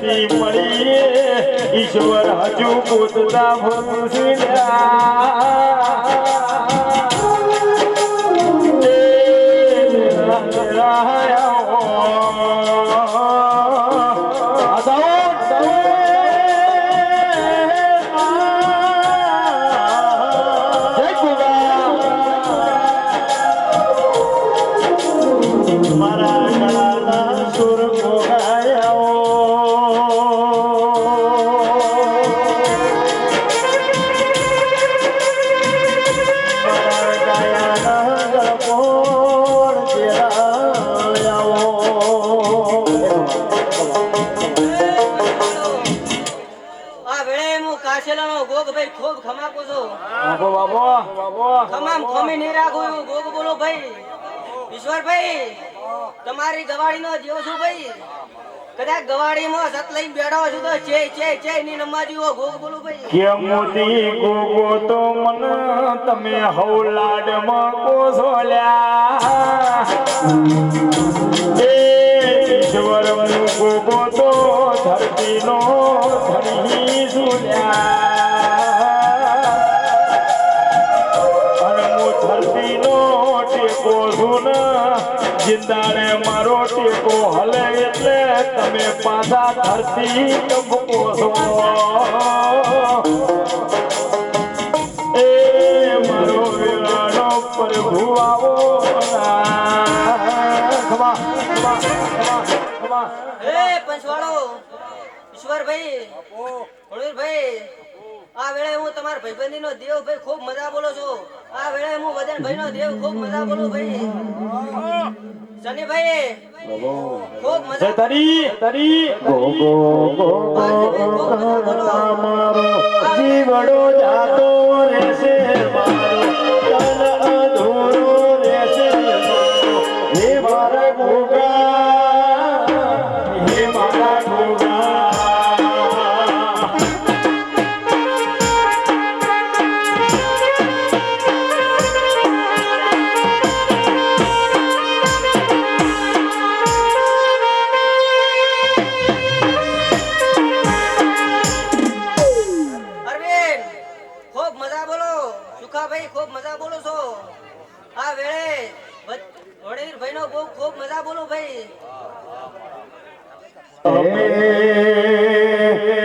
મળીએ ઈશ્વર હજુ પૂતતા મારા ગળાના હું કાશેલાનો ગોગ ભાઈ ખૂબ ખમાકો છું. બાબો બાબો ખમામ ખમી નહીં રાખું એવું ગોગ બોલો ભાઈ. ઈશ્વર ભાઈ તમારી ગવાડીનો જીવ છું ભાઈ. કદાચ ગવાડીમાં સત લઈને બેઠો છું તો ચે ચે ચે ની નમાજી હો ગોગ બોલો ભાઈ. કે મોતી ગોગો તો મન તમે હૌલાડમાં કોસોલ્યા. એ ઈશ્વર હું ગોગો તો ધરતીનો અને હું ધરતીનો ટેકો છું જિંદાને મારો ટેકો હલે એટલે તમે પાછા ધરતી ટપકો છો. મારો વેળાનો પ્રભુ આવો. ખમા. એ પંચવાળો ઈશ્વરભાઈ ભાઈ ભાઈ આ વેળે હું તમારા ભાઈબંધી નો દેવ ભાઈ ખૂબ મજા બોલો છું. આ વેળે હું વદન ભાઈ નો દેવ ખૂબ મજા બોલું ભાઈ. ભાઈ ખૂબ મજા તરી તરી. ગો ગો ગો મારો જીવડો જાતો રહેશે મારો. તન અધૂરો રહેશે મારો. હે મારા ગોગા મજા બોલો છો? આ વેળે વડીર ભાઈ નો બહુ ખૂબ મજા બોલો ભાઈ.